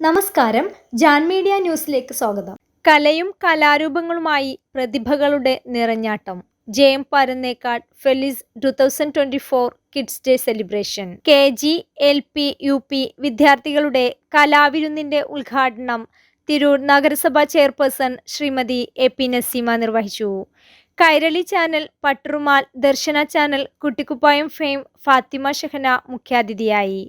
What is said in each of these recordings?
നമസ്കാരം. ജാൻ മീഡിയ ന്യൂസിലേക്ക് സ്വാഗതം. കലയും കലാരൂപങ്ങളുമായി പ്രതിഭകളുടെ നിറഞ്ഞാട്ടം. ജയം Paranekkad Felis two thousand twenty four kids day celebration. K G L P U P വിദ്യാർത്ഥികളുടെ കലാവിരുന്നിന്റെ ഉദ്ഘാടനം തിരൂർ നഗരസഭാ chairperson Shrimati A P Naseema നിർവഹിച്ചു. Kairali channel Patturumal Darshana channel Kuttikkuppayam fame Fathima Shehana മുഖ്യാതിഥിയായി.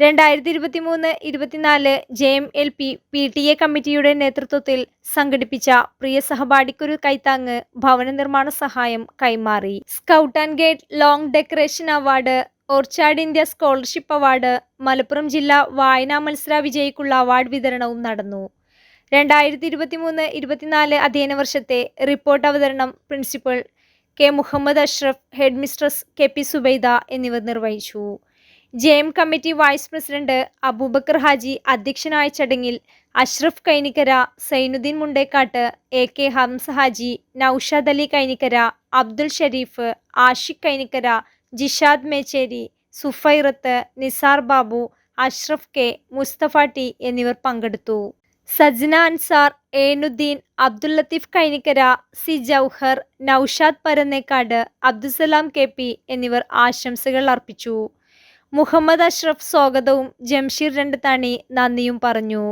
രണ്ടായിരത്തി ഇരുപത്തി മൂന്ന് ഇരുപത്തിനാല് J M L P P T A കമ്മിറ്റിയുടെ നേതൃത്വത്തിൽ സംഘടിപ്പിച്ച പ്രിയ സഹപാഠിക്കൊരു കൈത്താങ്ങ് ഭവന നിർമ്മാണ സഹായം കൈമാറി. Scout and guide long decoration award orchard India scholarship award Malappuram ജില്ലാ വായനാ മത്സര വിജയിക്കുള്ള അവാർഡ് വിതരണവും നടന്നു. രണ്ടായിരത്തി ഇരുപത്തി മൂന്ന് ഇരുപത്തിനാല് അധ്യയന വർഷത്തെ റിപ്പോർട്ട് അവതരണം principal K Muhammad Ashraf head mistress K P Zubaida എന്നിവർ നിർവഹിച്ചു. J M committee vice president Abubakar Haji അധ്യക്ഷനായ ചടങ്ങിൽ Ashraf Kainikkara Zainuddin Mundekkatt A K Hamza Haji Noushad Ali Kainikkara Abdul Shareef Ashiq Kainikkara Jishad Mecheri Sufairath Nisar Babu Ashraf K Mustafa T എന്നിവർ പങ്കെടുത്തു. Sajna Ansar Enuddin Abdul Latheef Kainikkara C Jauhar Noushad Paranekkad Abdussalam K P എന്നിവർ ആശംസകൾ അർപ്പിച്ചു. മുഹമ്മദ് അഷ്റഫ് സ്വാഗതവും ജംഷീർ രണ്ട് തണി നന്ദിയും പറഞ്ഞു.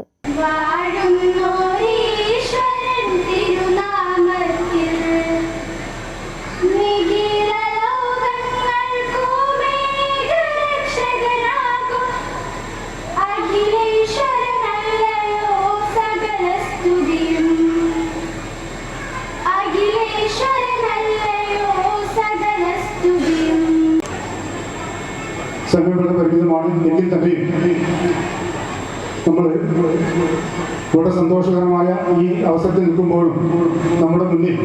സമയമുള്ള പരിമിതമാണ് എങ്കിൽ തന്നെയും നമ്മൾ വളരെ സന്തോഷകരമായ ഈ അവസരത്തിൽ നിൽക്കുമ്പോഴും നമ്മുടെ മുന്നിൽ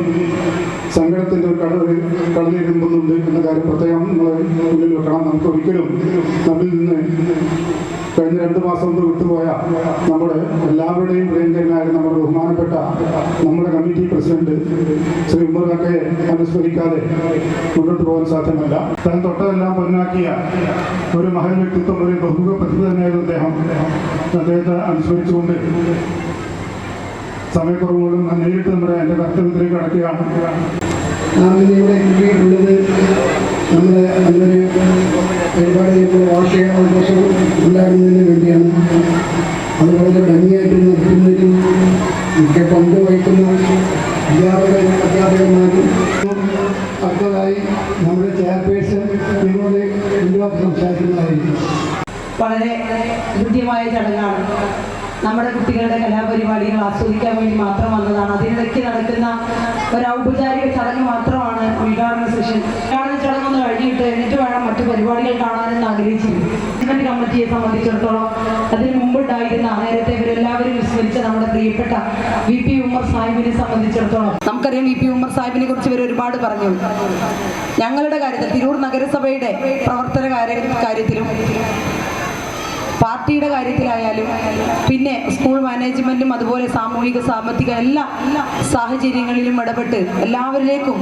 സങ്കടത്തിന്റെ ഒരു കടവ് കടലിരുമ്പുന്നുണ്ട് എന്ന കാര്യം പ്രത്യേകം നിങ്ങളെ മുന്നിൽ വെക്കണം. നമുക്ക് ഒരിക്കലും നമ്മിൽ നിന്ന് കഴിഞ്ഞ രണ്ട് മാസം മുമ്പ് വിട്ടുപോയ നമ്മുടെ എല്ലാവരുടെയും പ്രിയങ്കരനായ നമ്മുടെ ബഹുമാനപ്പെട്ട നമ്മുടെ കമ്മിറ്റി പ്രസിഡന്റ് ശ്രീ ഉമ്മർ കാക്കയെ അനുസ്മരിക്കാതെ മുന്നോട്ട് പോകാൻ സാധ്യമല്ല. താൻ തൊട്ടതെല്ലാം പൊന്നാക്കിയ ഒരു മഹൻ വ്യക്തിത്വം ഒരു ബഹുമുഖ പ്രതിഭ തന്നെയായിരുന്നു അദ്ദേഹം. അദ്ദേഹത്തെ അനുസ്മരിച്ചുകൊണ്ട് സമയക്കുറവുകളും നേരിട്ട് നമ്മുടെ എന്റെ കർത്തവ്യത്തിലേക്ക് കടക്കുകയാണ്. നാം ഇന്ന് ഇവിടെ കൂടിയിട്ടുള്ളത് നമ്മുടെ നല്ലൊരു ഇപ്പോൾ വാർഷിക ആഘോഷം ഉണ്ടാകുന്നതിന് വേണ്ടിയാണ്. അതുപോലെ വളരെ ഭംഗിയായിട്ട് നടത്തുന്നതിൽ ഒക്കെ പങ്ക് വഹിക്കുന്ന അധ്യാപക അധ്യാപകന്മാരും അടുത്തതായി നമ്മുടെ ചെയർപേഴ്സൺ നിങ്ങളുടെ മുൻപാകെ സംസാരിക്കുന്നതായിരിക്കും. വളരെ ഹൃദ്യമായ ചടങ്ങാണ്. നമ്മുടെ കുട്ടികളുടെ കലാപരിപാടികൾ ആസ്വദിക്കാൻ വേണ്ടി മാത്രം വന്നതാണ്. അതിനിടയ്ക്ക് നടക്കുന്ന ഒരു ഔപചാരിക ചടങ്ങ് മാത്രമാണ് ഉദ്ഘാടന സെഷൻ. ഉദ്ഘാടന ചടങ്ങൊന്ന് കഴിഞ്ഞിട്ട് എന്നിട്ട് വേണം മറ്റു പരിപാടികൾ കാണാനെന്ന് ആഗ്രഹിച്ചിരുന്നു. മാനേജ്മെന്റ് കമ്മിറ്റിയെ സംബന്ധിച്ചിടത്തോളം അതിന് മുമ്പുണ്ടായിരുന്ന നേരത്തെ ഇവരെല്ലാവരും വിസ്മരിച്ച നമ്മുടെ പ്രിയപ്പെട്ട വി പി ഉമ്മർ സാഹിബിനെ സംബന്ധിച്ചിടത്തോളം. നമുക്കറിയാം വി പി ഉമ്മർ സാഹിബിനെ കുറിച്ച് ഇവർ ഒരുപാട് പറഞ്ഞു. ഞങ്ങളുടെ കാര്യത്തിൽ തിരൂർ നഗരസഭയുടെ പ്രവർത്തന കാര്യ കാര്യത്തിലും പാർട്ടിയുടെ കാര്യത്തിലായാലും പിന്നെ സ്കൂൾ മാനേജ്മെന്റും അതുപോലെ സാമൂഹിക സാമ്പത്തിക എല്ലാ സാഹചര്യങ്ങളിലും ഇടപെട്ട് എല്ലാവരിലേക്കും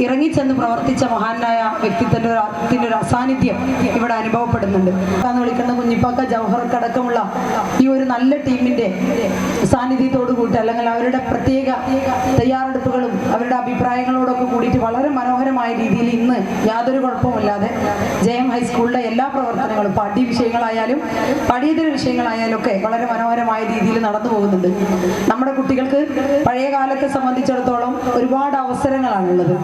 ഇറങ്ങിച്ചെന്ന് പ്രവർത്തിച്ച മഹാനായ വ്യക്തിത്വത്തിന്റെ ഒരു ഒരു അസാന്നിധ്യം ഇവിടെ അനുഭവപ്പെടുന്നുണ്ട്. എന്ന് വിളിക്കുന്ന കുഞ്ഞിപ്പാക്ക ജവഹർക്കടക്കമുള്ള ഈ ഒരു നല്ല ടീമിന്റെ സാന്നിധ്യത്തോട് കൂട്ടി അല്ലെങ്കിൽ അവരുടെ പ്രത്യേക തയ്യാറെടുപ്പുകളും അവരുടെ അഭിപ്രായങ്ങളോടൊക്കെ കൂടിയിട്ട് വളരെ മനോഹരമായ രീതിയിൽ ഇന്ന് യാതൊരു കുഴപ്പമില്ലാതെ ജയം ഹൈസ്കൂളിലെ എല്ലാ പ്രവർത്തനങ്ങളും പാഠ്യ വിഷയങ്ങളായാലും പഠ്യേതര വിഷയങ്ങളായാലും ഒക്കെ വളരെ മനോഹരമായ രീതിയിൽ നടന്നു പോകുന്നുണ്ട്. നമ്മുടെ കുട്ടികൾക്ക് പഴയ കാലത്തെ സംബന്ധിച്ചിടത്തോളം ഒരുപാട് അവസരങ്ങളാണുള്ളത്.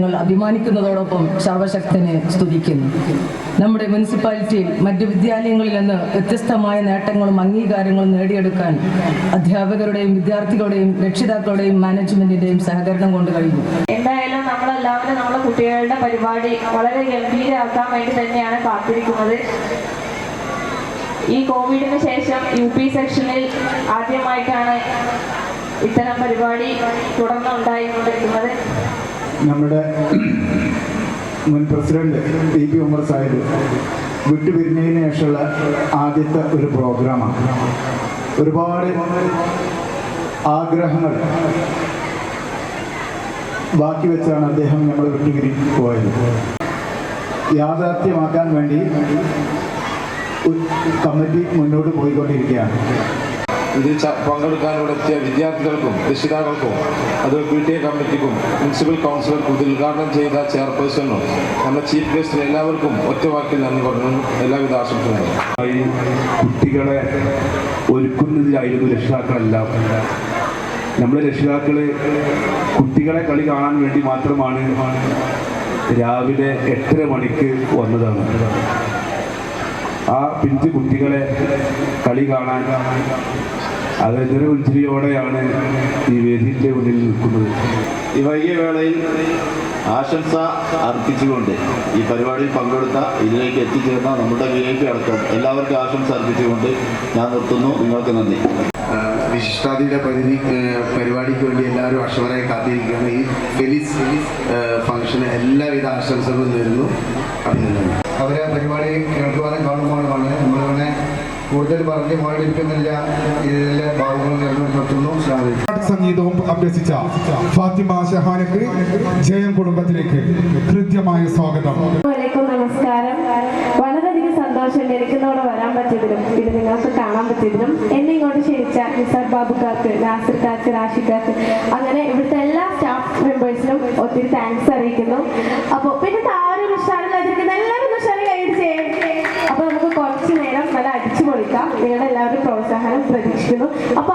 ഞങ്ങൾ അഭിമാനിക്കുന്നതോടൊപ്പം സർവശക്തനെ സ്തുതിക്കുന്നു. നമ്മുടെ മുനിസിപ്പാലിറ്റിയിൽ മറ്റ് വിദ്യാലയങ്ങളിൽ നിന്ന് വ്യത്യസ്തമായ നേട്ടങ്ങളും അംഗീകാരങ്ങളും നേടിയെടുക്കാൻ അധ്യാപകരുടെയും വിദ്യാർത്ഥികളുടെയും രക്ഷിതാക്കളുടെയും മാനേജ്മെന്റിന്റെയും സഹകരണം കൊണ്ട് കഴിഞ്ഞു എന്തായാലും നമ്മളെല്ലാവരും നമ്മുടെ കുട്ടികളുടെ പരിപാടി വളരെ ഗംഭീരമാക്കാൻ വേണ്ടി തന്നെയാണ് കാത്തിരിക്കുന്നത്. ഈ കോവിഡിന് ശേഷം യു പി സെക്ഷനിൽ ആദ്യമായിട്ടാണ് ഇത്തരം പരിപാടി തുടർന്ന് ഉണ്ടായിക്കൊണ്ടിരിക്കുന്നത് നമ്മുടെ മുൻ president T P Umar Sahib വിട്ടുപിരിഞ്ഞതിന് ശേഷമുള്ള ആദ്യത്തെ ഒരു പ്രോഗ്രാമാണ്. ഒരുപാട് ആഗ്രഹങ്ങൾ ബാക്കി വെച്ചാണ് അദ്ദേഹം നമ്മൾ വിട്ടുപിരി പോയത് യാഥാർത്ഥ്യമാക്കാൻ വേണ്ടി കമ്മിറ്റി മുന്നോട്ട് പോയിക്കൊണ്ടിരിക്കുകയാണ്. ഇതിൽ ഇവിടെ എത്തിയ വിദ്യാർത്ഥികൾക്കും രക്ഷിതാക്കൾക്കും അത് പി ടി എ കമ്മിറ്റിക്കും മുനിസിപ്പൽ കൗൺസിലർക്കും ഇത് ഉദ്ഘാടനം ചെയ്ത ചെയർപേഴ്സണും നമ്മുടെ ചീഫ് ഗസ്റ്റിനും എല്ലാവർക്കും ഒറ്റ വാക്കിൽ നന്ദി പറഞ്ഞു എല്ലാവിധ ആശംസകളും. കുട്ടികളെ ഒരുക്കുന്നതിലായിരുന്നു രക്ഷിതാക്കളെല്ലാം. നമ്മുടെ രക്ഷിതാക്കൾ കുട്ടികളെ കളി കാണാൻ വേണ്ടി മാത്രമാണ് രാവിലെ എട്ടര മണിക്ക് വന്നതാണ്. ആ പിഞ്ചു കുട്ടികളെ കളി കാണാൻ അത് പുഞ്ചിരിയോടെയാണ് ഈ വേദിയുടെ മുന്നിൽ നിൽക്കുന്നത്. ഈ വൈകിയ വേളയിൽ ആശംസ അർപ്പിച്ചുകൊണ്ട് ഈ പരിപാടിയിൽ പങ്കെടുത്ത ഇതിലേക്ക് എത്തിച്ചേർന്ന നമ്മുടെ വിലേക്ക് അടക്കം എല്ലാവർക്കും ആശംസ അർപ്പിച്ചുകൊണ്ട് ഞാൻ നിർത്തുന്നു. നിങ്ങൾക്ക് നന്ദി. വിശിഷ്ടാതിയുടെ പരിധി പരിപാടിക്ക് വേണ്ടി എല്ലാവരും അക്ഷമരായി കാത്തിരിക്കുകയാണ്. ഈ ഫെലിസ് ഫംഗ്ഷന് എല്ലാവിധ ആശംസകളും നേരുന്നു. അഭിനന്ദനം അവരെ പരിപാടി കേൾക്കുവാനും കൂടുതൽ പറഞ്ഞ് പോയിരിക്കുന്നില്ല ഇതിലെ ഭാഗങ്ങൾ ശ്രാവിക്കും സംഗീതവും അഭ്യസിച്ച ഫാത്തിമ ഷഹാനക്ക് ജയം കുടുംബത്തിലേക്ക് കൃത്യമായ സ്വാഗതം. വലൈക്കും നമസ്കാരം. വളരെയധികം സന്തോഷം എനിക്കിന്നോടെ വരാൻ പറ്റിയതിലും ഇത് നിങ്ങൾക്ക് കാണാൻ പറ്റിയതിലും എന്നെ ഇങ്ങോട്ട് ക്ഷണിച്ച നിസാർ ബാബുക്കാർക്ക് നാസിർ റാഷിക്കാക്ക് അങ്ങനെ ഇവിടുത്തെ എല്ലാ സ്റ്റാഫ് മെമ്പേഴ്സിനും ഒത്തിരി താങ്ക്സ് അറിയിക്കുന്നു. അപ്പോൾ പിന്നെ ആരും ഒരു എല്ലാവരും ഒന്ന് ഉഷാറി കൈഡ് ചെയ്യേ അപ്പോൾ നമുക്ക് കുറച്ച് നേരം നല്ല പൊളിക്കാം നിങ്ങളുടെ എല്ലാവരും പ്രോത്സാഹനം പ്രതീക്ഷിക്കുന്നു. അപ്പോൾ